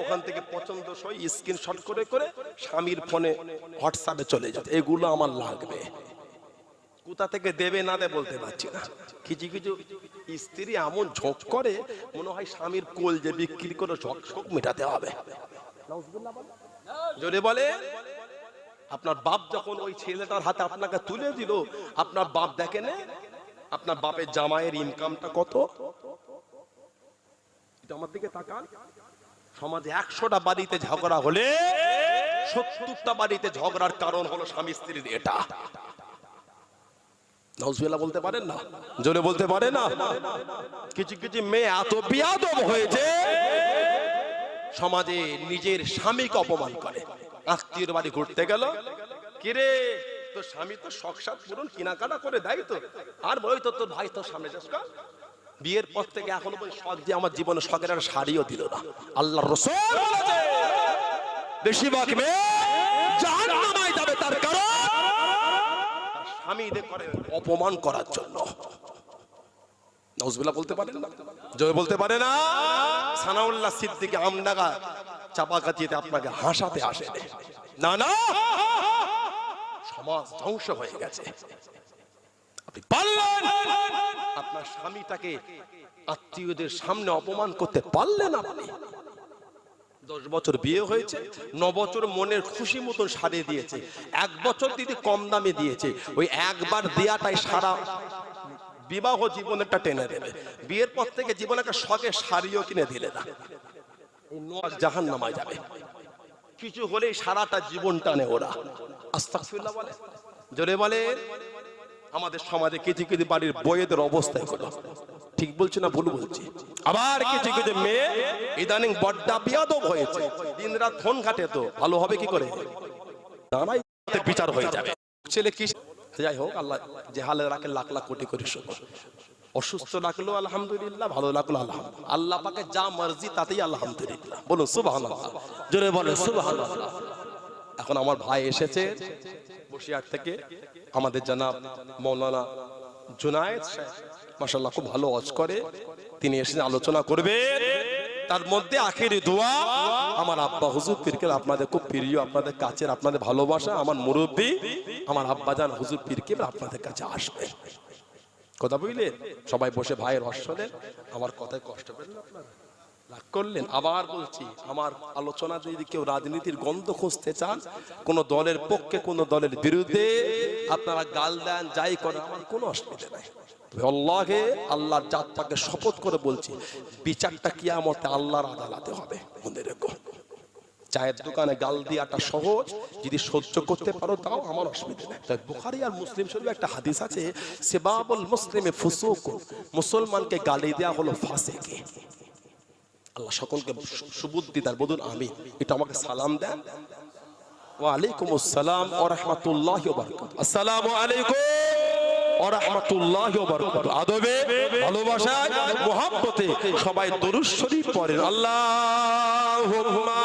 ওখান থেকে পছন্দ সই স্ক্রিনশট করে করে স্বামীর ফোনে হোয়াটসঅ্যাপে চলে যাচ্ছে এগুলো আমার লাগবে। কোথা থেকে দেবে না দেবে বলতে পারছি না। কিছু কিছু স্ত্রী এমন ঝোঁক করে, মনে হয় স্বামীর কোল যে বিক্রি করে ঝোঁক শোক মেটাতে হবে। জোরে বলে। আপনার বাপ যখন ওই ছেলেটার হাতে আপনাকে তুলে দিল, আপনার বাপ দেখে দেখেন আপনার বাপের জামাইয়ের ইনকামটা কত? এটা আমার দিকে তাকান। সমাজে একশোটা বাড়িতে ঝগড়া হলে, সত্তরটা বাড়িতে ঝগড়ার কারণ হলো স্বামী স্ত্রীর এটা। বলতে পারেন না? জোরে বলতে পারে না? কিছু কিছু মেয়ে এত বিয়াদব হয়েছে, সমাজে নিজের স্বামীকে অপমান করে। আত্মীয়র বাড়ি ঘুরতে গেল। কিরে, তোর স্বামী তো শখ পূরণ, কেনাকাটা করে দেয় তো। আর বই তো, তোর ভাই তোর সামনে? বিয়ের পর থেকে এখনও শখ দিয়ে আমার জীবনে শখের আর শাড়িও দিল না। আল্লাহ রসুল বেশিরভাগ মেয়ে যাবে তার কারণ করে অপমান করার জন্য। বলতে পারেন বলতে পারে না? সিদ্দিকে চাপাকাতিতে আপনাকে হাসাতে না না। সমাজ ধ্বংস হয়ে গেছে। আপনি পারলেন। আপনার স্বামীটাকে আত্মীয়দের সামনে অপমান করতে পারলেন আপনি? দশ বছর বিয়ে হয়েছে, ন বছর মনের খুশি মতন সারিয়ে দিয়েছে, এক বছর দিদি কম দামে দিয়েছে, ওই একবার দেয়াটাই সারা বিবাহ জীবনেরটা টেনে দেবে। বিয়ের পর থেকে জীবন একটা শখে শাড়িও কিনে দিলে না। জাহান নামায় যাবে। কিছু হলেই সারাটা জীবন টানে ওরা। আস্তাগফিরুল্লাহ বলে। জোরে বলে। আমাদের সমাজে কিছু কিছু বাড়ির বইয়েদের অবস্থা এগুলো। ঠিক বলছি না ভুল বলছি? আবার কিছু কিছু মেয়ে, ইদানিং বড্ডা বিয়াদব হয়েছে। দিন রাত ফোন ঘাটে তো, ভালো হবে কি করে? বিচার হয়ে যাবে। ছেলে কি যাই হোক, আল্লাহ যে হালে রাখে লাখ লাখ কোটি কোটি শুকর অসুস্থ রাখল আলহামদুলিল্লাহ, ভালো লাগল, আলহামদুলিল্লাহ। আল্লাহ পাকে যা মর্জি, তাতেই আলহামদুলিল্লাহ। বলুন, সুবহানাল্লাহ। জোরে বলে সুবহানাল্লাহ। এখন আমার ভাই এসেছে। বসিরহাট থেকে আমাদের জানাব মৌলানা জুনায়েদ মাসাল্লাহ খুব ভালো ওয়াজ করে। তিনি এসে আলোচনা করবে। তার মধ্যে আখেরি দোয়া। আমার আব্বা হুজুর পীরকে আপনাদের খুব প্রিয়, আপনাদের কাছের, আপনাদের ভালোবাসা, আমার মুরব্বী, আমার আব্বাজান হুজুর পীরকে আপনাদের কাছে আসবে। কথা বুঝলেন সবাই বসে ভাইয়ের হর্ষ আমার কথায় কষ্ট পেলেন আপনারা? করলেন। আবার বলছি, আমার আলোচনা যদি কেউ রাজনীতির গন্ধ খুঁজতে চান, কোন দলের পক্ষে, কোন দলের বিরুদ্ধে, আপনারা গাল দেন, যাই করেন, আমার কোনো অসুবিধা নাই। আল্লাহকে, আল্লাহর জাত পাকে শপথ করে বলছি, বিচারটা কিয়ামতে আল্লাহর আদালতে হবে। মনে রেখো, চায়ের দোকানে গাল দিয়াটা সহজ, যদি সহ্য করতে পারো, তাও আমার অসুবিধা নেই। বুখারি আর মুসলিম শরীফে একটা হাদিস আছে, সেবাবুল মুসলিমে ফুসুক মুসলমানকে গালি দেওয়া হলো ফাসেকে। আল্লাহ সকলকে সুবুদ্ধি তার বলুন আমি এটা আমাকে সালাম দেন। ওয়ালাইকুম আসসালাম ওয়া রাহমাতুল্লাহি আসসালামু আলাইকুম। আদবে ভালোবাসায় সবাই দরুদ শরীফ পড়েন। আল্লাহুম্মা